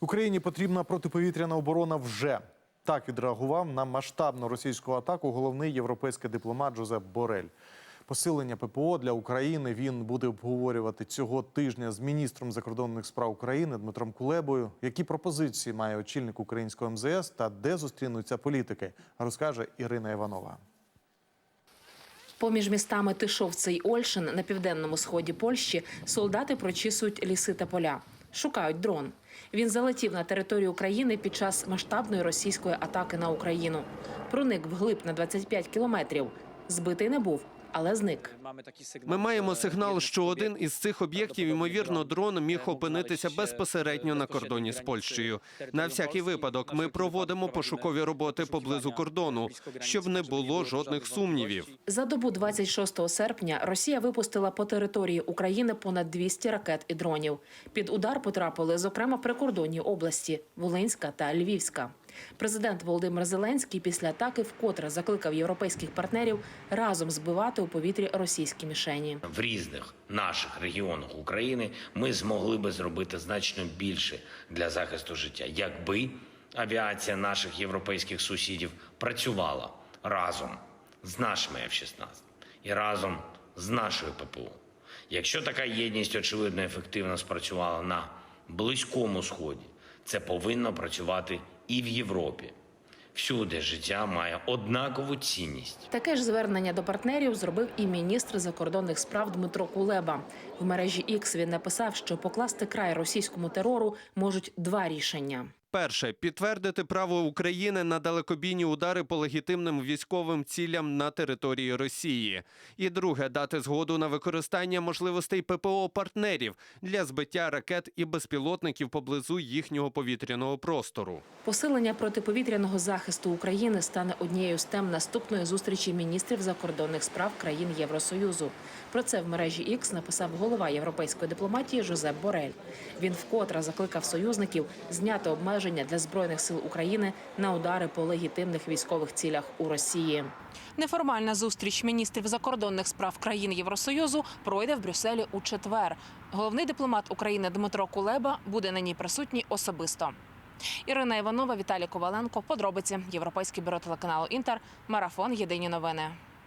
Україні потрібна протиповітряна оборона вже. Так відреагував на масштабну російську атаку головний європейський дипломат Жозеп Борель. Посилення ППО для України він буде обговорювати цього тижня з міністром закордонних справ України Дмитром Кулебою. Які пропозиції має очільник українського МЗС та де зустрінуться політики, розкаже Ірина Іванова. Поміж містами Тишовце й Ольшин на південному сході Польщі солдати прочісують ліси та поля. Шукають дрон. Він залетів на територію України під час масштабної російської атаки на Україну. Проник вглиб на 25 кілометрів. Збитий не був, але зник. Ми маємо сигнал, що один із цих об'єктів, ймовірно, дрон міг опинитися безпосередньо на кордоні з Польщею. На всякий випадок ми проводимо пошукові роботи поблизу кордону, щоб не було жодних сумнівів. За добу 26 серпня Росія випустила по території України понад 200 ракет і дронів. Під удар потрапили, зокрема, прикордонні області Волинська та Львівська. Президент Володимир Зеленський після атаки вкотре закликав європейських партнерів разом збивати у повітрі російські мішені. в різних наших регіонах України ми змогли би зробити значно більше для захисту життя, якби авіація наших європейських сусідів працювала разом з нашими F-16 і разом з нашою ППО. Якщо така єдність очевидно ефективно спрацювала на близькому сході, це повинно працювати і в Європі. Всюди життя має однакову цінність. Таке ж звернення до партнерів зробив і міністр закордонних справ Дмитро Кулеба. В мережі X він написав, що покласти край російському терору можуть два рішення. Перше підтвердити право України на далекобійні удари по легітимним військовим цілям на території Росії. І друге дати згоду на використання можливостей ППО партнерів для збиття ракет і безпілотників поблизу їхнього повітряного простору. Посилення протиповітряного захисту України стане однією з тем наступної зустрічі міністрів закордонних справ країн Євросоюзу. Про це в мережі X написав голова європейської дипломатії Жозеп Борель. Він вкотре закликав союзників зняти обмеження для збройних сил України на удари по легітимних військових цілях у Росії. Неформальна зустріч міністрів закордонних справ країн Євросоюзу пройде в Брюсселі у четвер. Головний дипломат України Дмитро Кулеба буде на ній присутній особисто. Ірина Іванова, Віталій Коваленко. Подробиці Європейське бюро телеканалу Інтер. Марафон. Єдині новини.